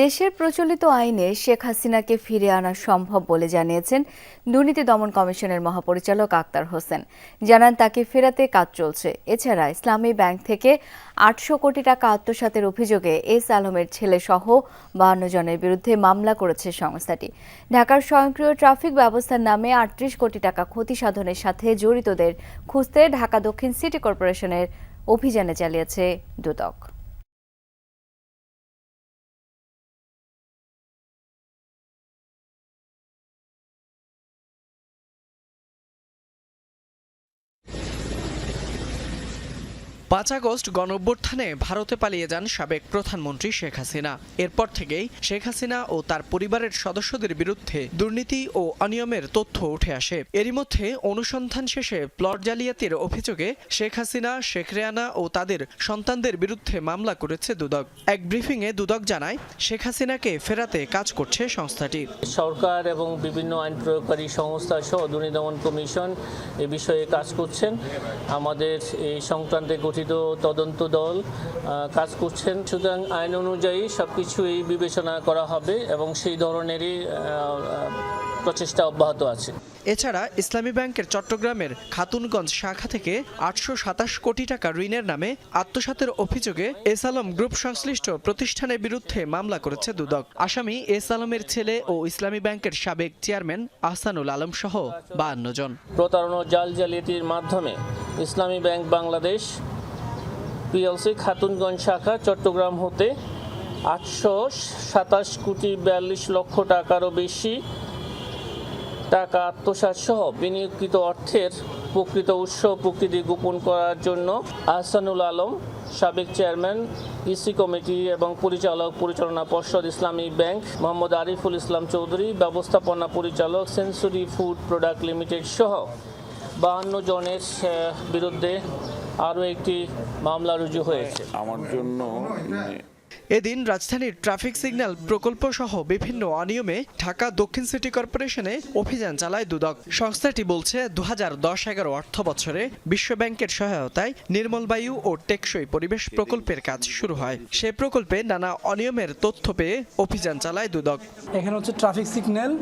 দেশের প্রচলিত আইনে শেখ হাসিনাকে ফিরে আনা সম্ভব বলে জানিয়েছেন দুর্নীতি দমন কমিশনের মহাপরিচালক আক্তার হোসেন। জানান, তাকে ফেরাতে কাজ চলছে। এছাড়া ইসলামী ব্যাংক থেকে আটশো কোটি টাকা আত্মসাতের অভিযোগে এস আলমের ছেলে সহ বাহান্ন জনের বিরুদ্ধে মামলা করেছে সংস্থাটি। ঢাকার স্বয়ংক্রিয় ট্রাফিক ব্যবস্থার নামে আটত্রিশ কোটি টাকা ক্ষতি সাধনের সাথে জড়িতদের খুঁজতে ঢাকা দক্ষিণ সিটি কর্পোরেশনের অভিযানে চালিয়েছে দুদক। পাঁচ আগস্ট গণঅভ্যুত্থানে ভারতে পালিয়ে যান সাবেক প্রধানমন্ত্রী শেখ হাসিনা। এরপর থেকেই শেখ হাসিনা ও তার পরিবারের সদস্যদের বিরুদ্ধে দুর্নীতি ও অনিয়মের তথ্য উঠে আসে। এরই মধ্যে অনুসন্ধান শেষে প্লট জালিয়াতির অভিযোগে শেখ হাসিনা, শেখ রেয়ানা ও তাদের সন্তানদের বিরুদ্ধে মামলা করেছে দুদক। এক ব্রিফিংয়ে দুদক জানায়, শেখ হাসিনাকে ফেরাতে কাজ করছে সংস্থাটি। সরকার এবং বিভিন্ন আইন প্রয়োগকারী সংস্থা সহ দুর্নীতি দমন কমিশন এ বিষয়ে কাজ করছেন। আমাদের এই সংক্রান্তে গঠিত তদন্ত দল কাজ করছেন। সুতরাং আইন অনুযায়ী সব কিছুই বিবেচনা করা হবে এবং সেই ধরনেরই প্রচেষ্টা অব্যাহত আছে। এছাড়া ইসলামী ব্যাংকের চট্টগ্রামের খাতুনগঞ্জ শাখা থেকে আটশো সাতাশ কোটি টাকা ঋণের নামে আত্মসাতের অভিযোগে এস আলম গ্রুপ সংশ্লিষ্ট প্রতিষ্ঠানের বিরুদ্ধে মামলা করেছে দুদক। আসামি এস আলমের ছেলে ও ইসলামী ব্যাংকের সাবেক চেয়ারম্যান আহসানুল আলম সহ বাহান্ন জন। প্রতারণা জাল জালিয়াতির মাধ্যমে ইসলামী ব্যাংক বাংলাদেশ পিএলসি খাতুনগঞ্জ শাখা, চট্টগ্রাম হতে আটশো সাতাশ কোটি বিয়াল্লিশ লক্ষ টাকারও বেশি টাকা আত্মসাৎ সহ বিনিয়োগকৃত অর্থের প্রকৃত উৎস প্রকৃতি গোপন করার জন্য আহসানুল আলম, সাবেক চেয়ারম্যান, ইসি কমিটি এবং পরিচালক, পরিচালনা পর্ষদ, ইসলামী ব্যাংক, মোহাম্মদ আরিফুল ইসলাম চৌধুরী, ব্যবস্থাপনা পরিচালক, সেঞ্চুরি ফুড প্রোডাক্ট লিমিটেড সহ বাহান্ন জনের বিরুদ্ধে আরও একটি মামলা রুজু হয়েছে। আমার জন্য এদিন রাজধানীর ট্রাফিক সিগন্যাল প্রকল্প সহ বিভিন্ন অনিয়মে ঢাকা দক্ষিণ সিটি কর্পোরেশনে অভিযান চালায় দুদক। সংস্থাটি বলছে দু হাজার দশ এগারো অর্থ বছরে বিশ্ব ব্যাংকের সহায়তায় নির্মল বায়ু ও টেকসই পরিবেশ প্রকল্পের কাজ শুরু হয়। সে প্রকল্পে নানা অনিয়মের তথ্য পেয়ে অভিযান চালায় দুদক। এখানে হচ্ছে ট্রাফিক সিগন্যাল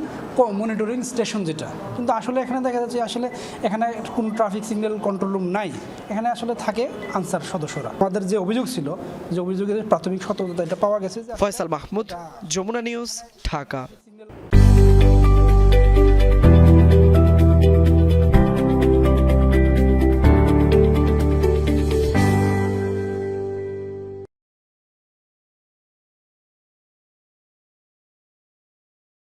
মনিটরিং স্টেশন যেটা। কিন্তু আসলে এখানে দেখা যাচ্ছে আসলে এখানে কোনো ট্রাফিক সিগন্যাল কন্ট্রোল রুম নাই। এখানে আসলে থাকে আনসার সদস্যরা। আমাদের যে অভিযোগ ছিল, যে অভিযোগের প্রাথমিক এটা পাওয়া গেছে ফয়সাল মাহমুদ যমুনা নিউজ ঢাকা।